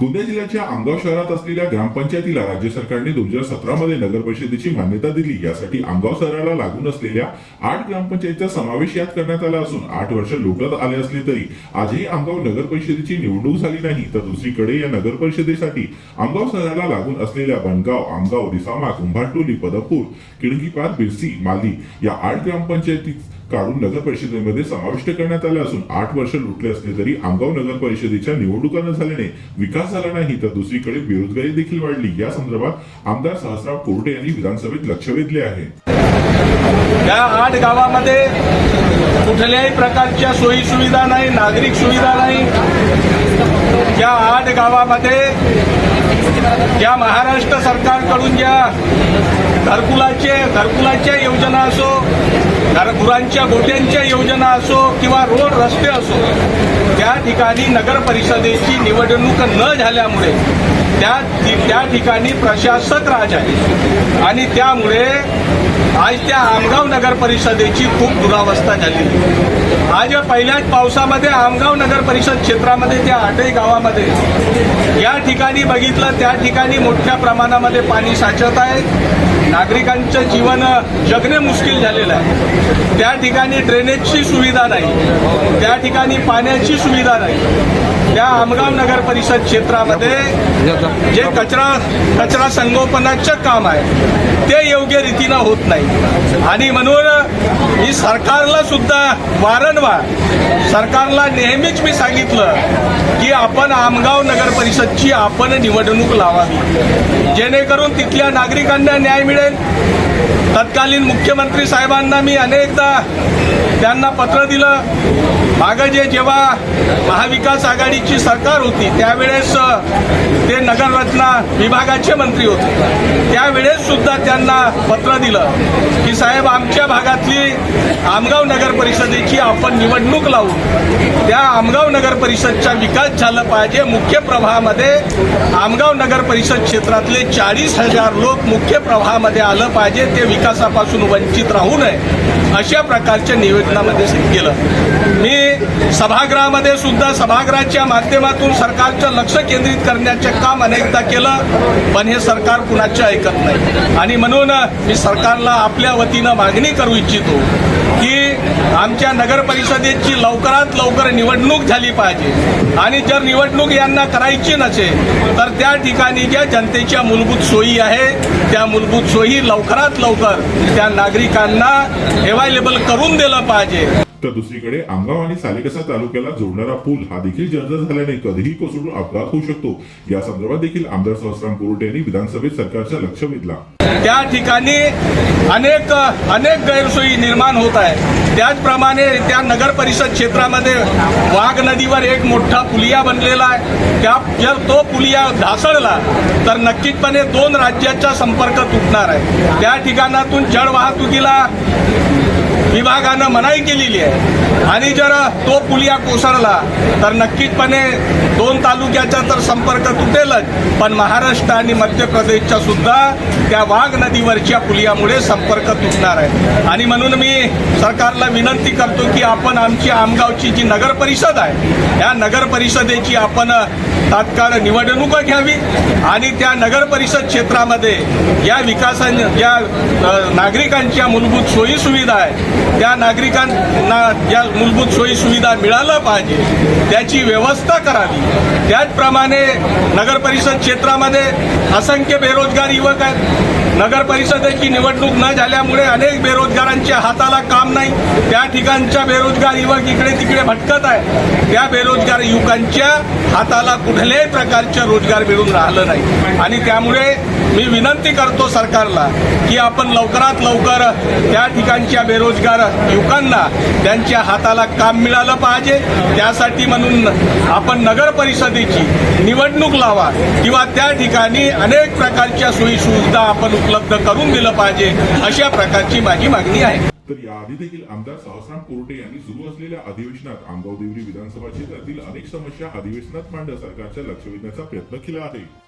गोंदिया जिल्ह्याच्या आमगाव शहरात असलेल्या ग्रामपंचायतीला राज्य सरकारने दोन हजार सतरा मध्ये नगर परिषदेची मान्यता दिली. यासाठी आमगाव शहराला लागून असलेल्या आठ ग्रामपंचायतीचा समावेश यात करण्यात आला असून आठ वर्ष लोटत आले असले तरी आजही आमगाव नगर परिषदेची निवडणूक झाली नाही. तर दुसरीकडे या नगर परिषदेसाठी आमगाव शहराला लागून असलेल्या बनगाव आमगाव रिसामा कुंभारटोली पदपूर किडकीपार बिरसी माली या आठ ग्रामपंचायती काढून नगर परिषदेमध्ये समाविष्ट करण्यात आले असून आठ वर्ष लुटले असले तरी आमगाव नगर परिषदेच्या निवडणुका न झाल्याने विकास झाला नाही तर दुसरीकडे बेरोजगारी देखील वाढली. या संदर्भात आमदार सहस्राव कोरडे यांनी विधानसभेत लक्ष वेधले आहे. या आठ गावामध्ये कुठल्याही प्रकारच्या सोयी सुविधा नाही नागरिक सुविधा नाही. ज्या आठ गावामध्ये ज्या महाराष्ट्र सरकारकडून ज्या घरकुलाचे घरकुलाच्या योजना असो घरगुरांच्या गोट्यांच्या योजना असो किंवा रोड रस्ते असो त्या ठिकाणी नगर परिषदेची निवडणूक न झाल्यामुळे त्या त्या ठिकाणी प्रशासक राज आहे. आणि त्यामुळे आज त्या आमगाव नगर परिषदेची खूप दुरावस्था झाली. आज पहिल्याच पावसामध्ये आमगाव नगर परिषद क्षेत्रामध्ये त्या आठही गावामध्ये या ठिकाणी बघितलं त्या ठिकाणी मोठ्या प्रमाणामध्ये पाणी साचत आहे. नागरिकांचं जीवन जगणे मुश्किल झालेलं आहे. त्या ठिकाणी ड्रेनेजची सुविधा नाही. त्या ठिकाणी पाण्याची सुविधा नाही. त्या आमगाव नगर परिषद क्षेत्रामध्ये जे कचरा कचरा संगोपनाचं काम आहे ते योग्य रीतीनं होत नाही. आणि म्हणून मी सरकारला सुद्धा वारंवार सरकारला नेहमीच मी सांगितलं की आपण आमगाव नगर परिषदची आपण निवडणूक लावावी. जेणेकरून तिथल्या नागरिकांना न्याय मिळेल तत्कालीन मुख्यमंत्री साहेबांना मी अनेकदा त्यांना पत्र दिलं. मागं जे जेव्हा महाविकास आघाडीची सरकार होती त्यावेळेस ते नगररचना विभागाचे मंत्री होते. त्यावेळेस सुद्धा त्यांना पत्र दिलं की साहेब आमच्या भागातली आमगाव नगर परिषदेची आपण निवडणूक लावू. त्या आमगाव नगर परिषदचा विकास झाला पाहिजे. मुख्य प्रवाहामध्ये आमगाव नगर परिषद क्षेत्रातले चाळीस हजार लोक मुख्य प्रवाहामध्ये आलं पाहिजे. ते विकासापासून वंचित राहू नये अशा प्रकारच्या निवेदनामध्ये केलं. मी सभागृहामध्ये सुद्धा सभागृहाच्या माध्यमातून सरकारचं लक्ष केंद्रित करण्याचे काम अनेकदा केलं पण हे सरकार कुणाचे ऐकत नाही. आणि म्हणून मी सरकारला आपल्या वतीनं मागणी करू इच्छितो की आमच्या नगर परिषदेची लवकरात लवकर निवडणूक झाली पाहिजे. आणि जर निवडणूक यांना करायची नसेल तर त्या ठिकाणी ज्या जनतेच्या मूलभूत सोयी आहे त्या मूलभूत सोयी लवकरात लवकर त्या नागरिकांना अवेलेबल करून दिलं पाहिजे. तर दुसरीकडे आमगाव आणि सालेकसा तालुक्याला जोडणारा पूल हा देखील जर्जर झाल्याने कधीही कोसळून अपघात होऊ शकतो. या संदर्भात देखील आमदार सहस्राम कुरुटे यांनी विधानसभेत सरकारचं लक्ष वेधला त्या ठिकाणी अनेक अनेक गैरसोयी निर्माण होत आहे त्याचप्रमाणे त्या नगर परिषद क्षेत्रामध्ये वाघ नदीवर एक मोठा पुलिया बनलेला आहे. त्या जर तो पुलिया ढासळला तर नक्कीचपणे दोन राज्याचा संपर्क तुटणार आहे. त्या ठिकाणातून जड वाहतुकीला विभागानं मनाई केलेली आहे. आणि जर तो पुलिया कोसळला तर नक्कीचपणे दोन तालुक्याचा तर संपर्क तुटेलच. पण महाराष्ट्र आणि मध्य प्रदेशच्या सुद्धा त्या वाघ नदीवरच्या पुलियामुळे संपर्क तुटणार आहे. आणि म्हणून मी सरकारला विनंती करतो की आपण आमची आमगावची जी नगर परिषद आहे या नगर परिषदेची आपण तात्काळ निवडणुका घ्यावी आणि त्या नगर परिषद क्षेत्रामध्ये या विकासाने ज्या नागरिकांच्या मूलभूत सोयीसुविधा आहे त्या नागरिकांना ज्या मूलभूत सोयी सुविधा पाहिजे त्याची व्यवस्था करावी. त्याचप्रमाणे नगर परिषद क्षेत्रामध्ये असंख्य बेरोजगार युवक आहेत. नगर परिषदेची निवडणूक न झाल्यामुळे अनेक बेरोजगारांच्या हाताला काम नाही. त्या ठिकाणच्या बेरोजगार युवक इकडे तिकडे भटकत आहे त्या बेरोजगार युवकांच्या हाताला कुठल्याही प्रकारचे रोजगार मिळून राहिलं नाही. आणि त्यामुळे मी विनंती करतो सरकारला की आपण लवकरात लवकर त्या ठिकाणच्या बेरोजगार युवकांना त्यांच्या हाताला काम मिळालं पाहिजे. त्यासाठी म्हणून आपण नगर परिषदेची निवडणूक लावा किंवा त्या ठिकाणी अनेक प्रकारच्या सोयी सुविधा आपण उपलब्ध करून दिलं पाहिजे अशा प्रकारची माझी मागणी आहे. तर याआधी देखील आमदार सावसराम कोर्टे यांनी सुरू असलेल्या अधिवेशनात आमगाव देवरी विधानसभा क्षेत्रातील अनेक समस्या अधिवेशनात मांडत सरकारच्या लक्ष वेधण्याचा प्रयत्न केला आहे.